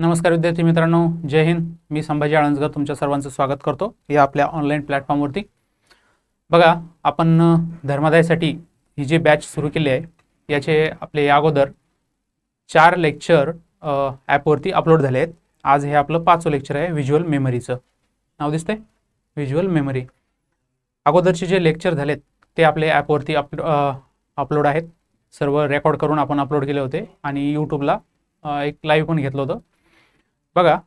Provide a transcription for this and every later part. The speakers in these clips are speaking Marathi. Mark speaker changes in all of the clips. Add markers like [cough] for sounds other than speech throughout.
Speaker 1: नमस्कार विद्यार्थी मित्रांनो जय हिंद. मी संभाजी आळंजकर तुमच्या सर्वांचं स्वागत करतो या आपल्या ऑनलाईन प्लॅटफॉर्मवरती बघा आपण धर्मादायसाठी ही जी बॅच सुरू केली आहे याचे आपले या अगोदर चार लेक्चर ॲपवरती अपलोड झाले आहेत. आज हे आपलं पाचवं लेक्चर आहे व्हिज्युअल मेमरीचं नाव दिसतंय? व्हिज्युअल मेमरी अगोदरचे जे लेक्चर झालेत ते आपले ॲपवरती अप अपलोड आहेत. सर्व रेकॉर्ड करून आपण अपलोड केले होते आणि यूट्यूबला एक लाईव्ह पण घेतलं होतं. बघा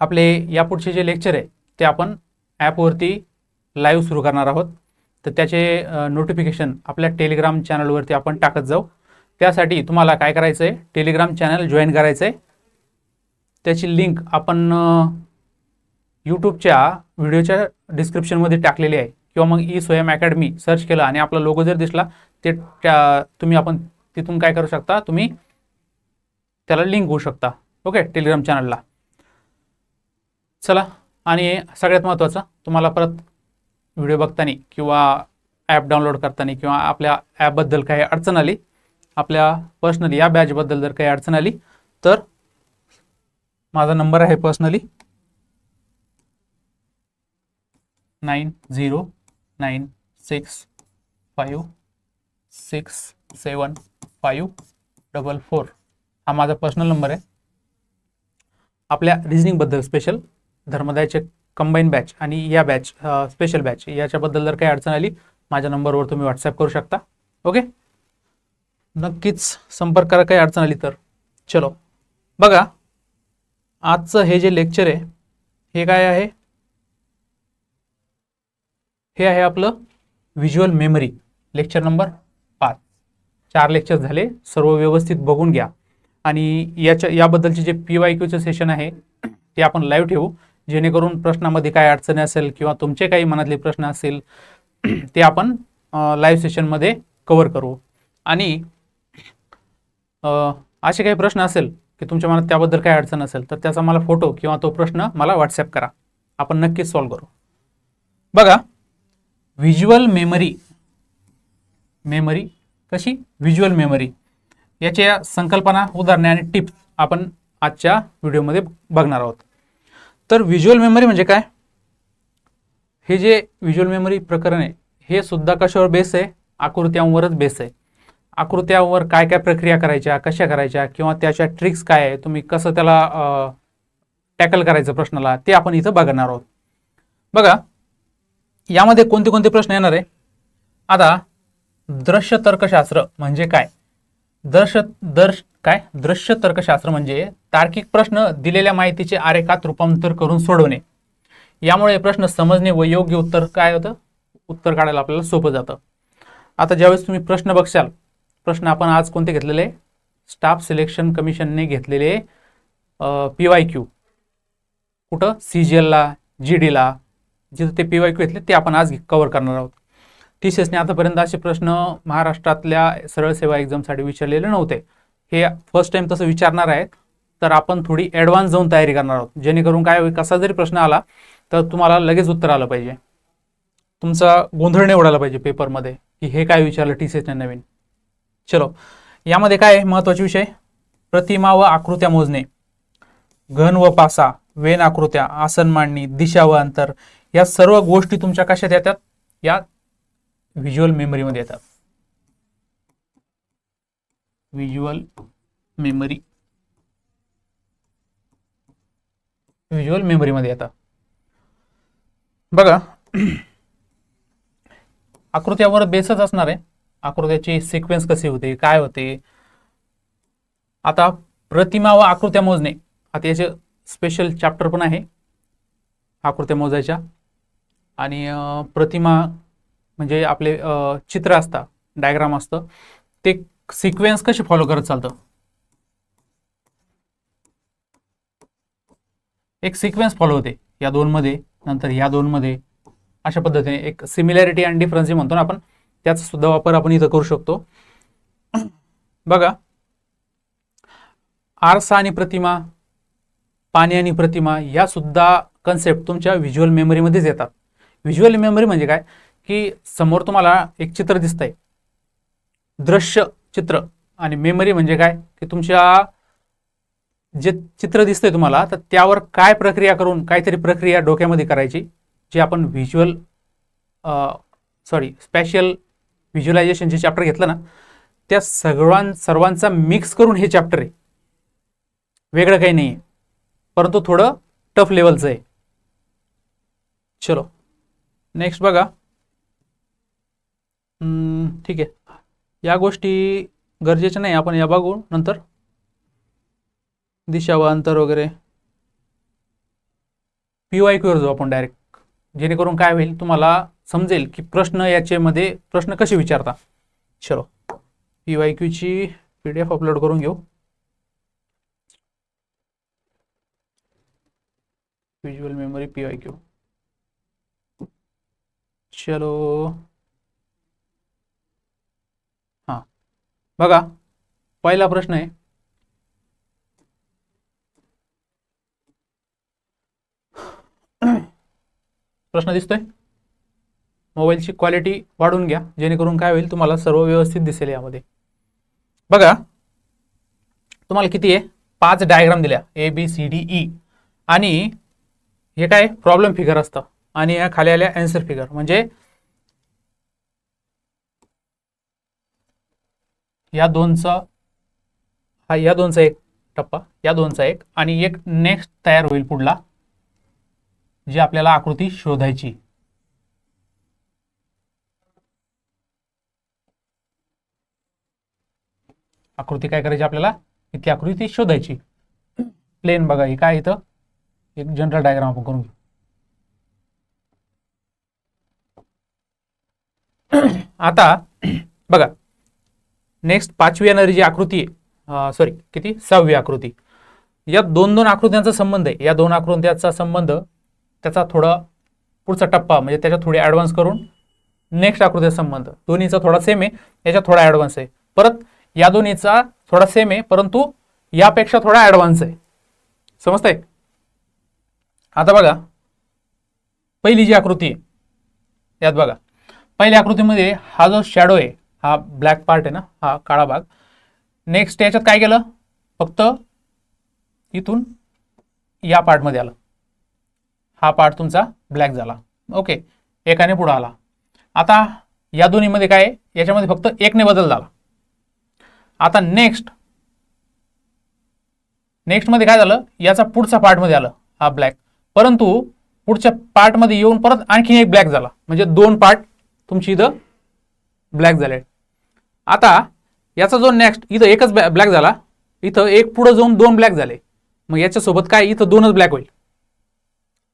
Speaker 1: आपले यापुढचे जे लेक्चर आहे ते आपण ॲपवरती लाईव्ह सुरू करणार आहोत. तर त्याचे नोटिफिकेशन आपल्या टेलिग्राम चॅनलवरती आपण टाकत जाऊ. त्यासाठी तुम्हाला काय करायचं आहे टेलिग्राम चॅनल जॉईन करायचं आहे त्याची लिंक आपण यूट्यूबच्या व्हिडिओच्या डिस्क्रिप्शनमध्ये टाकलेली आहे. किंवा मग ई स्वयं अकॅडमी सर्च केलं आणि आपला लोगो जर दिसला ते त्या तुम्ही आपण तिथून काय करू शकता? तुम्ही त्याला लिंक होऊ शकता. ओके टेलिग्राम चॅनलला चला आणि सगळ्यात महत्त्वाचं तुम्हाला परत व्हिडिओ बघताना किंवा ॲप डाउनलोड करताना किंवा आपल्या ॲपबद्दल काही अडचण आली आपल्या पर्सनली या बॅचबद्दल जर काही अडचण आली तर माझा नंबर आहे personally nine zero nine six five six seven five double four हा माझा पर्सनल नंबर आहे. आपल्या रिझनिंगबद्दल स्पेशल धर्मदायचे कंबाईन बॅच आणि या बॅच स्पेशल बॅच याच्याबद्दल जर काही अडचण आली माझ्या नंबरवर तुम्ही व्हॉट्सअप करू शकता. ओके नक्कीच संपर्क करा काही अडचण आली तर. चलो. बघा आजचं हे जे लेक्चर आहे हे काय आहे? हे आहे आपलं व्हिज्युअल मेमरी लेक्चर नंबर पाच. चार लेक्चर झाले. सर्व व्यवस्थित बघून घ्या. आणि याच्या याबद्दलचे जे पी वाय क्यूचं सेशन आहे ते आपण लाईव्ह ठेवू. जेणेकरून प्रश्नामध्ये काय अडचणी असेल किंवा तुमचे काही मनातले प्रश्न असेल [clears throat] ते आपण लाईव्ह सेशनमध्ये कवर करू. आणि असे काही प्रश्न असेल की तुमच्या मनात त्याबद्दल काही अडचण असेल तर त्याचा मला फोटो किंवा तो प्रश्न मला व्हॉट्सअप करा. आपण नक्कीच सॉल्व्ह करू. बघा व्हिज्युअल मेमरी मेमरी कशी? व्हिज्युअल मेमरी याच्या संकल्पना उदाहरणे आणि टिप्स आपण आजच्या व्हिडिओमध्ये बघणार आहोत. तर व्हिज्युअल मेमरी म्हणजे काय? हे जे व्हिज्युअल मेमरी प्रकरण आहे हे सुद्धा कशावर बेस आहे? आकृत्यांवरच बेस आहे. आकृत्यावर काय काय प्रक्रिया करायच्या कशा करायच्या किंवा त्याच्या ट्रिक्स काय आहे तुम्ही कसं त्याला टॅकल करायचं प्रश्नाला ते आपण इथं बघणार आहोत. बघा यामध्ये कोणते कोणते प्रश्न येणार आहे? आता दृश्य तर्कशास्त्र म्हणजे काय? दर्श दर्श काय? दृश्य तर्कशास्त्र म्हणजे तार्किक प्रश्न दिलेल्या माहितीचे आरेखात रूपांतर करून सोडवणे. यामुळे प्रश्न समजणे व योग्य उत्तर काय होतं? उत्तर काढायला आपल्याला सोपं जातं. आता ज्यावेळेस तुम्ही प्रश्न बघशाल प्रश्न आपण आज कोणते घेतलेले? स्टाफ सिलेक्शन कमिशनने घेतलेले पी वाय क्यू. कुठं? सी जी एलला जी डीला जिथं ते पी वाय क्यू घेतले ते आपण आज कव्हर करणार आहोत. टी सी एसने आतापर्यंत असे प्रश्न महाराष्ट्रातल्या सरळ सेवा एक्झामसाठी विचारलेले नव्हते. हे फर्स्ट टाइम तसं विचारणार आहेत. तर आपण थोडी ॲडव्हान्स जाऊन तयारी करणार आहोत. जेणेकरून काय होईल कसा जरी प्रश्न आला तर तुम्हाला लगेच उत्तर आलं पाहिजे. तुमचा गोंधळ नाही उडाला पाहिजे पेपरमध्ये की हे काय विचारलं टी सी एसने नवीन. चलो यामध्ये काय आहे महत्त्वाचे विषय? प्रतिमा व आकृत्या मोजणे. घन व पासा वेन आकृत्या आसन मांडणी दिशा व अंतर या सर्व गोष्टी तुमच्या कशात येतात? या व्हिज्युअल मेमरीमध्ये येतात. व्हिज्युअल मेमरी व्हिज्युअल मेमरीमध्ये येतात. बघा. आकृत्यावर बेसच असणार. आहे आकृत्याची सिक्वेन्स कशी होते काय होते? आता प्रतिमा व आकृत्या मोजणे. आता याचे स्पेशल चॅप्टर पण आहे. आकृत्या मोजायच्या. आणि प्रतिमा म्हणजे आपले चित्र असतं डायग्राम असतं ते सिक्वेन्स कशी फॉलो करत चालतं? एक सिक्वेन्स फॉलो होते या दोनमध्ये नंतर या दोनमध्ये अशा पद्धतीने एक सिमिलॅरिटी अँड डिफरन्स जे म्हणतो ना आपण त्याचा सुद्धा वापर आपण इथं करू शकतो. बघा आरसा आणि प्रतिमा पाणी आणि प्रतिमा या सुद्धा कन्सेप्ट तुमच्या व्हिज्युअल मेमरीमध्येच येतात. व्हिज्युअल मेमरी म्हणजे काय? की समोर तुम्हाला एक चित्र दिसतंय. दृश्य चित्र आणि मेमरी म्हणजे काय? की तुमच्या जे चित्र दिसतंय तुम्हाला तर त्यावर काय प्रक्रिया करून काहीतरी प्रक्रिया डोक्यामध्ये करायची जे आपण व्हिज्युअल सॉरी स्पॅशियल व्हिज्युअलायझेशन जे चॅप्टर घेतलं ना त्या सगळ्यां सर्वांचा मिक्स करून हे चॅप्टर आहे. वेगळं काही नाही आहे परंतु थोडं टफ लेवलचं आहे. चलो. नेक्स्ट बघा. ठीक आहे. या गोष्टी गरजेच्या नाही आपण या बघू नंतर. दिशा व अंतर वगैरे. पी वाय क्यूवर जाऊ आपण डायरेक्ट जेणेकरून काय होईल तुम्हाला समजेल की प्रश्न याच्यामध्ये प्रश्न कसे विचारता. चलो. पी वाय क्यूची पी डी एफ अपलोड करून घेऊ. Visual memory P Y Q चलो हां बघा पहिला प्रश्न आहे. प्रश्न दिसतोय. मोबाईलची क्वालिटी वाढवून घ्या जेणेकरून काय होईल तुम्हाला सर्व व्यवस्थित दिसेल यामध्ये. बघा तुम्हाला किती आहे? पाच डायग्राम दिल्या A B C D E आणि हे काय? प्रॉब्लेम फिगर असतं. आणि या खाली आल्या अँसर फिगर म्हणजे या दोनचा हा या दोनचा एक टप्पा या दोनचा एक आणि एक नेक्स्ट तयार होईल पुढला जी आपल्याला आकृती शोधायची. आकृती काय करायची आपल्याला? इथली आकृती शोधायची. प्लेन बघा ही काय इथं? एक जनरल डायग्राम आपण करून घेऊ. आता बघा नेक्स्ट पाचवी येणारी जी आकृती आहे सॉरी किती? सहावी आकृती. या दोन दोन आकृत्यांचा संबंध आहे. या दोन आकृत्यांचा संबंध त्याचा थोडा पुढचा टप्पा म्हणजे त्याच्यात थोडी ॲडव्हान्स करून नेक्स्ट आकृतीचा संबंध. दोन्हीचा थोडा सेम आहे याच्यात थोडा ॲडव्हान्स आहे. परत या दोन्हीचा थोडा सेम आहे परंतु यापेक्षा थोडा ॲडव्हान्स आहे. समजतंय? आता बघा पहिली जी आकृती आहे यात बघा. पहिल्या आकृतीमध्ये हा जो शॅडो आहे हा ब्लॅक पार्ट आहे ना हा काळा भाग. नेक्स्ट याच्यात काय केलं? फक्त इथून या पार्टमध्ये आलं. हा पार्ट तुमचा ब्लॅक झाला. ओके एकाने पुढं आला. आता या दोन्हीमध्ये काय आहे? याच्यामध्ये फक्त एकने बदल झाला. आता नेक्स्ट नेक्स्टमध्ये काय झालं? याचा पुढचा पार्टमध्ये आलं हा ब्लॅक परंतु पुढच्या पार्टमध्ये येऊन परत आणखी एक ब्लॅक झाला. म्हणजे दोन पार्ट तुमची इथं ब्लॅक झाले. आता याचा जो नेक्स्ट इथं एकच ब्लॅक झाला. इथं एक पुढं जाऊन दोन ब्लॅक झाले. मग याच्यासोबत काय? इथं दोनच ब्लॅक होईल.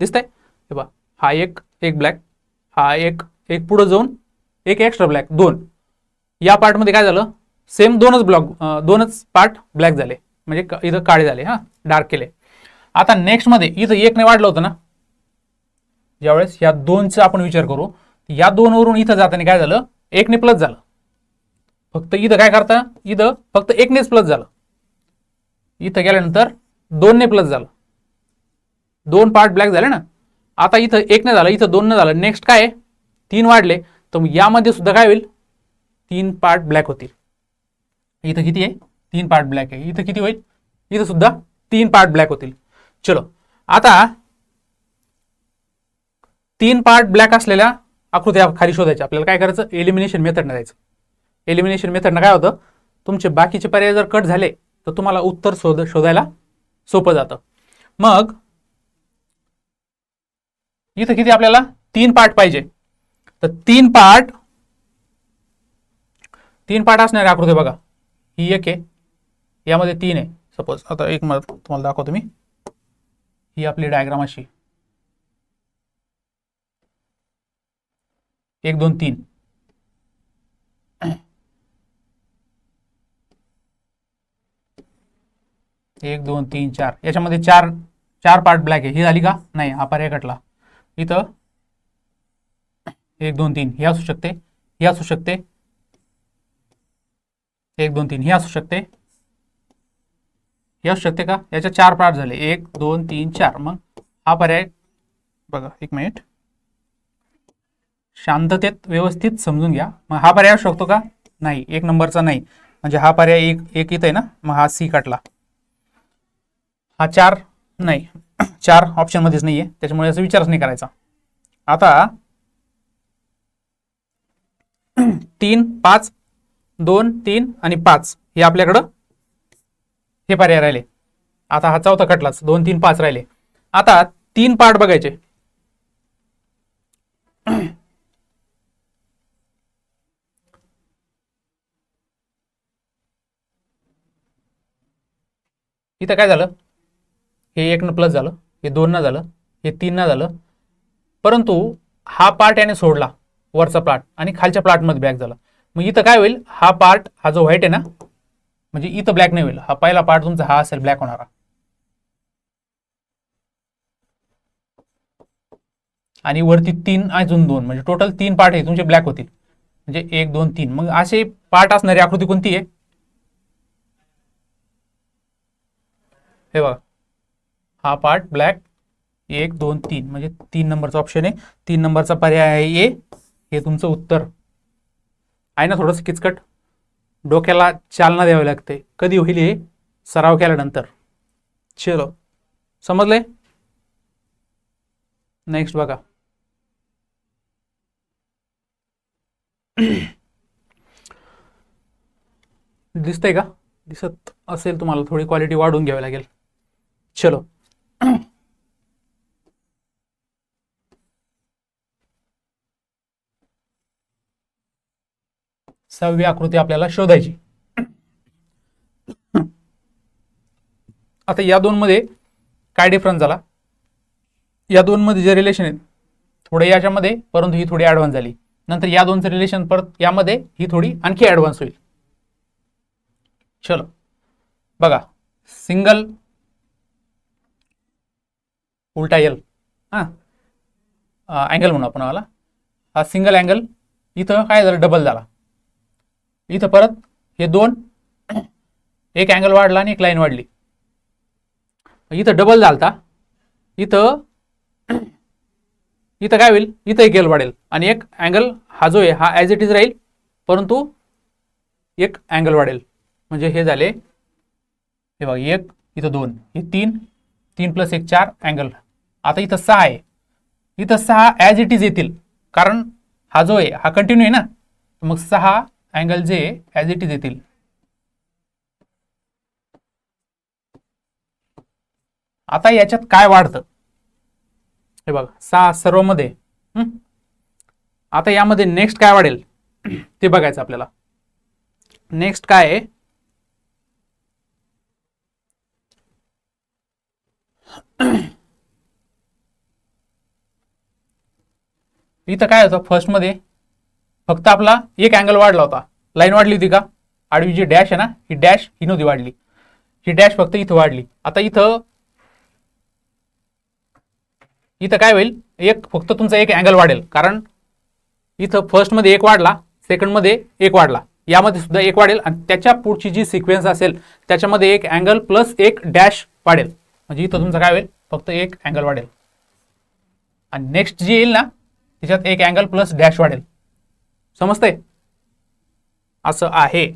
Speaker 1: दिसतंय? हे बा हा एक एक ब्लॅक हा एक एक पुढं जाऊन एक एक्स्ट्रा ब्लॅक दोन. या पार्टमध्ये काय झालं? सेम दोनच ब्लॉक दोनच पार्ट ब्लॅक झाले. म्हणजे इथं काळे झाले हां डार्क केले. आता नेक्स्टमध्ये इथं एकने वाढलं होतं ना? ज्यावेळेस या दोनचा आपण विचार करू या दोनवरून इथं जाताना काय झालं? एकने प्लस झालं. फक्त इथं काय करता? इथं फक्त एकनेच प्लस झालं. इथं गेल्यानंतर दोनने प्लस झालं. दोन पार्ट ब्लॅक झाले ना? आता इथं एकने झालं इथं दोनने झालं. नेक्स्ट काय तीन वाढले. तर मग यामध्ये सुद्धा काय होईल? तीन पार्ट ब्लॅक होतील. इथं किती आहे? तीन पार्ट ब्लॅक आहे. इथं किती होईल? इथं सुद्धा तीन पार्ट ब्लॅक होतील. चलो. आता तीन पार्ट ब्लॅक असलेल्या आकृत्या खाली शोधायच्या आपल्याला काय करायचं? एलिमिनेशन मेथडनं जायचं. एलिमिनेशन मेथडनं काय होतं? तुमचे बाकीचे पर्याय जर कट झाले तर तुम्हाला उत्तर शोध शोधायला सोपं जातं. मग इथं किती आपल्याला? तीन पार्ट पाहिजे. तर तीन पार्ट तीन पार्ट असणारी आकृती बघा. ही एक आहे. यामध्ये तीन आहे. सपोज आता एक मला तुम्हाला दाखवतो मी. ही आपली डायग्राम अशी. एक दोन तीन. एक दोन तीन चार. याच्यामध्ये चार चार पार्ट ब्लॅक आहे. ही झाली का? नाही हा पर्याय कटला. इथं एक दोन तीन. ही असू शकते. ही असू शकते. एक दोन तीन. ही असू शकते. ही असू शकते का? याच्या चार पार्ट झाले. एक दोन तीन चार. मग हा पर्याय बघा. एक मिनिट शांततेत व्यवस्थित समजून घ्या. मग हा पर्याय असू शकतो का? नाही. एक नंबरचा नाही. म्हणजे हा पर्याय एक एक इथं आहे ना? मग हा सी कटला हा चार नाही. [clears throat] चार ऑप्शनमध्येच नाही आहे त्याच्यामुळे याचा विचारच नाही करायचा. आता [clears throat] तीन पाच दोन तीन आणि पाच हे आपल्याकडं हे पर्याय राहिले. आता हा चौथा कटलाच दोन तीन पाच राहिले. आता तीन पार्ट बघायचे. [clears throat] इथं काय झालं? हे एक न प्लस झालं हे दोन ना झालं हे तीन ना झालं. परंतु हा पार्ट याने सोडला वरचा प्लाट आणि खालच्या प्लाटमध्ये ब्लॅक झाला. मग इथं काय होईल? हा पार्ट हा जो व्हाईट आहे ना म्हणजे इथं ब्लॅक नाही होईल. हा पहिला पार्ट तुमचा हा असेल ब्लॅक होणारा. आणि वरती तीन अजून दोन म्हणजे टोटल तीन पार्ट आहे तुमचे ब्लॅक होतील. म्हणजे एक दोन तीन. मग असे पार्ट असणारी आकृती कोणती आहे? हे बघा. हा पार्ट ब्लॅक एक दोन तीन. म्हणजे तीन नंबरचा ऑप्शन आहे. तीन नंबरचा पर्याय आहे ए. हे तुमचं उत्तर. आहे ना थोडंसं किचकट? डोक्याला चालना द्यावी लागते. कधी होईल हे? सराव केल्यानंतर. चलो. समजले? नेक्स्ट बघा. दिसतंय का? दिसत असेल तुम्हाला. थोडी क्वालिटी वाढवून घ्यावी लागेल. चलो। सहावी आकृती आपल्याला शोधायची. आता या दोन मध्ये काय डिफरन्स झाला? या दोन मध्ये जे रिलेशन आहेत थोडे याच्यामध्ये परंतु ही थोडी ऍडव्हान्स झाली. नंतर या दोनचं रिलेशन परत यामध्ये ही थोडी आणखी ऍडव्हान्स होईल. चलो. बघा सिंगल उलटा एल हां. अँगल म्हणू आपण मला हा सिंगल अँगल इथं काय झालं? डबल झाला. इथं परत हे दोन एक अँगल वाढला आणि एक लाईन वाढली. इथं डबल झालता. इथं इथं काय होईल? इथं एक एल वाढेल. आणि एक अँगल हा जो आहे हा ॲज इट इज राहील. परंतु एक अँगल वाढेल. म्हणजे हे झाले हे बघा एक इथं दोन. हे तीन तीन प्लस एक चार अँगल आता इथं सहा आहे. इथं सहा ॲज इट इज येतील. कारण हा जो आहे हा कंटिन्यू आहे ना? मग सहा अँगल जे ॲज इट इज येतील. आता याच्यात काय वाढतं? हे बघा सहा सर्वमध्ये. आता यामध्ये नेक्स्ट काय वाढेल? [clears throat] ते बघायचं आपल्याला. नेक्स्ट काय आहे? [clears throat] इथं काय होतं? फर्स्टमध्ये फक्त आपला एक अँगल वाढला होता. लाईन वाढली होती का? आडवी जी डॅश आहे ना ही डॅश ही नव्हती वाढली. ही डॅश फक्त इथं वाढली. आता इथं इथं काय होईल? एक फक्त तुमचा एक अँगल वाढेल. कारण इथं फर्स्टमध्ये एक वाढला सेकंडमध्ये एक वाढला. यामध्ये सुद्धा एक वाढेल आणि त्याच्या पुढची जी सिक्वेन्स असेल त्याच्यामध्ये एक अँगल प्लस एक डॅश वाढेल. म्हणजे इथं तुमचं काय होईल? फक्त एक अँगल वाढेल. आणि नेक्स्ट जी येईल ना त्याच्यात एक अँगल प्लस डॅश वाढेल. समजतंय? असं आहे.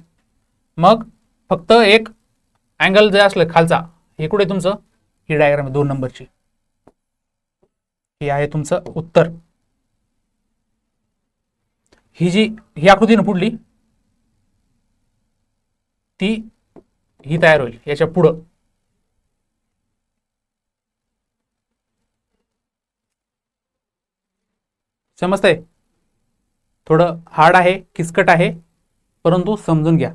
Speaker 1: मग फक्त एक अँगल जे असलं खालचा हे कुठे तुमचं? ही डायग्राम आहे दोन नंबरची. हे आहे तुमचं उत्तर. ही जी ही आकृती न पुढली? ती ही तयार होईल याच्या पुढं. समजतंय? थोडं हार्ड आहे किचकट आहे परंतु समजून घ्या.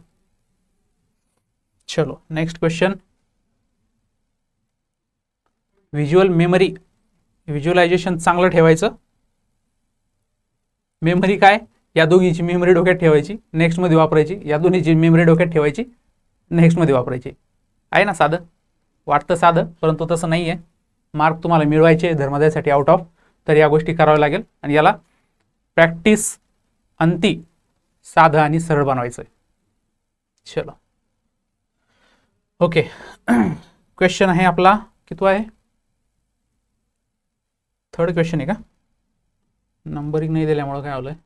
Speaker 1: चलो next question visual memory visualization चांगलं ठेवायचं. मेमरी काय? या दोघीची मेमरी डोक्यात ठेवायची नेक्स्टमध्ये वापरायची. या दोन्हीची मेमरी डोक्यात ठेवायची नेक्स्टमध्ये वापरायची. आहे ना साधं? वाटतं साधं परंतु तसं नाही आहे मार्क तुम्हाला मिळवायचे धर्मादायासाठी आउट ऑफ तर या गोष्टी कराव्या लागेल. आणि याला प्रॅक्टिस अंती साधं आणि सरळ बनवायचं आहे चलो. ओके क्वेश्चन आहे आपला. कितवा आहे? थर्ड क्वेश्चन आहे का? नंबरिंग नाही दिल्यामुळं काय आलं आहे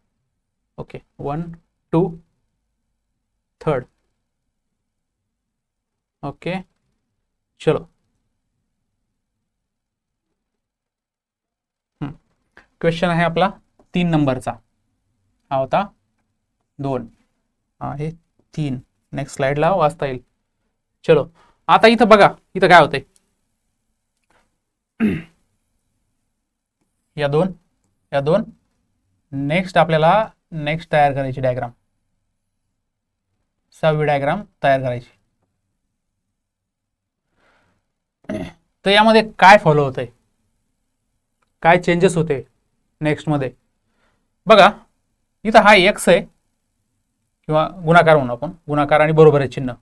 Speaker 1: okay one two third okay चलो. क्वेश्चन आहे आपला तीन नंबरचा. हा होता दोन. आहे तीन. नेक्स्ट स्लाइडला वाचता येईल. चलो आता इथं बघा इथं काय होतंय? या दोन या दोन. नेक्स्ट आपल्याला नेक्स्ट तयार करायची डायग्राम सहावी डायग्राम तयार करायची. तर यामध्ये काय फॉलो होतंय? काय चेंजेस होते? नेक्स्टमध्ये. बघा इथं हा एक्स आहे किंवा गुणाकार म्हणू आपण. गुणाकार आणि बरोबर आहे चिन्ह.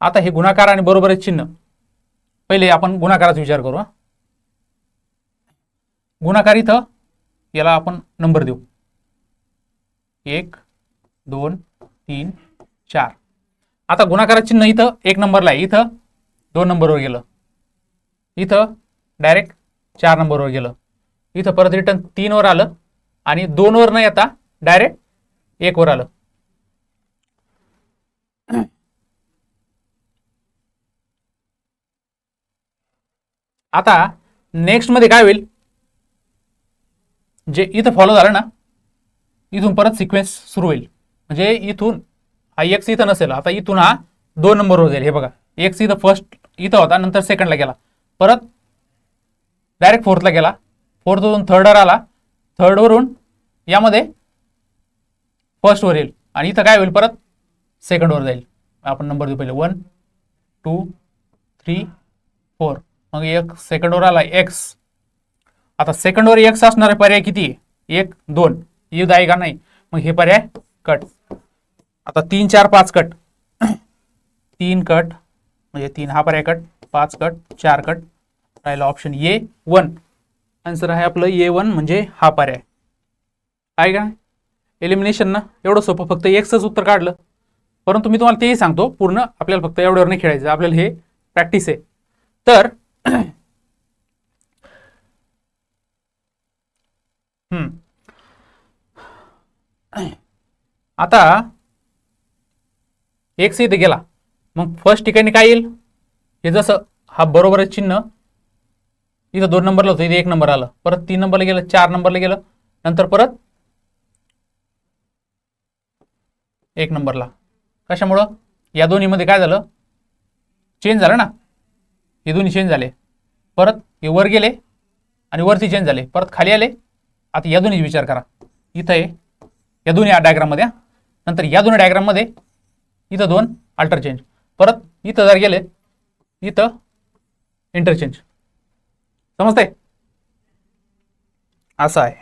Speaker 1: आता हे गुणाकार आणि बरोबर आहे चिन्ह पहिले आपण गुणाकाराचा विचार करू हा. गुणाकार इथं याला आपण नंबर देऊ. एक दोन तीन चार. आता गुणाकाराचं चिन्ह इथं एक नंबरला आहे. इथं दोन नंबरवर गेलं. इथं डायरेक्ट चार नंबरवर गेलं. इथं परत रिटर्न तीनवर आलं आणि दोनवर न येता डायरेक्ट एकवर आलं. आता नेक्स्टमध्ये काय होईल? जे इथं फॉलो झालं ना इथून परत सिक्वेन्स सुरू होईल. म्हणजे इथून हा एक्स इथं नसेल आता इथून हा दोन नंबरवर जाईल. हे बघा एक्स इथं फर्स्ट इथं होता नंतर सेकंडला गेला. परत डायरेक्ट फोर्थला गेला. फोर्थवरून थर्डवर आला. थर्डवरून यामध्ये फर्स्टवर येईल. आणि इथं काय होईल परत? सेकंडवर जाईल. आपण नंबर देऊ पहिले. वन टू थ्री फोर मग एक सेकंडवर आला. एक्स आता सेकंडवर एक्स असणारे पर्याय किती? आहे एक दोन. युद्ध आहे का नाही? मग हे पर्याय कट आता तीन चार पाच कट [clears throat] तीन कट म्हणजे तीन हा पर्याय कट पाच कट चार कट राहिला ऑप्शन ए वन आन्सर आहे आपलं ए वन म्हणजे हा पर्याय. आहे का? एलिमिनेशन ना एवढं सोपं फक्त एक्सच उत्तर काढलं. परंतु मी तुम्हाला तेही सांगतो पूर्ण आपल्याला फक्त एवढ्यावर नाही खेळायचं आपल्याला हे प्रॅक्टिस आहे. तर [clears throat] हम्म. आता एक्स इथे गेला. मग फर्स्ट ठिकाणी काय येईल? हे जसं हा बरोबर चिन्ह इथं दोन नंबरला होतं इथे एक नंबर आलं. परत तीन नंबरला गेलं चार नंबरला गेलं. नंतर परत एक नंबरला. कशामुळं? या दोन्हीमध्ये काय झालं? चेंज झालं ना? हे दोन्ही चेंज झाले. परत हे वर गेले आणि वरती चेंज झाले. परत खाली आले. आता या दोन्ही विचार करा. इथं आहे या दोन्ही डायग्राममध्ये हा. नंतर या दोन्ही डायग्राममध्ये इथं दोन अल्टर चेंज परत इथं जर गेले इथं इंटरचेंज समजते असं आहे.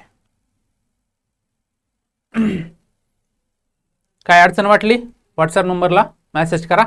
Speaker 1: काय अडचण वाटली? व्हॉट्सअप नंबरला मेसेज करा.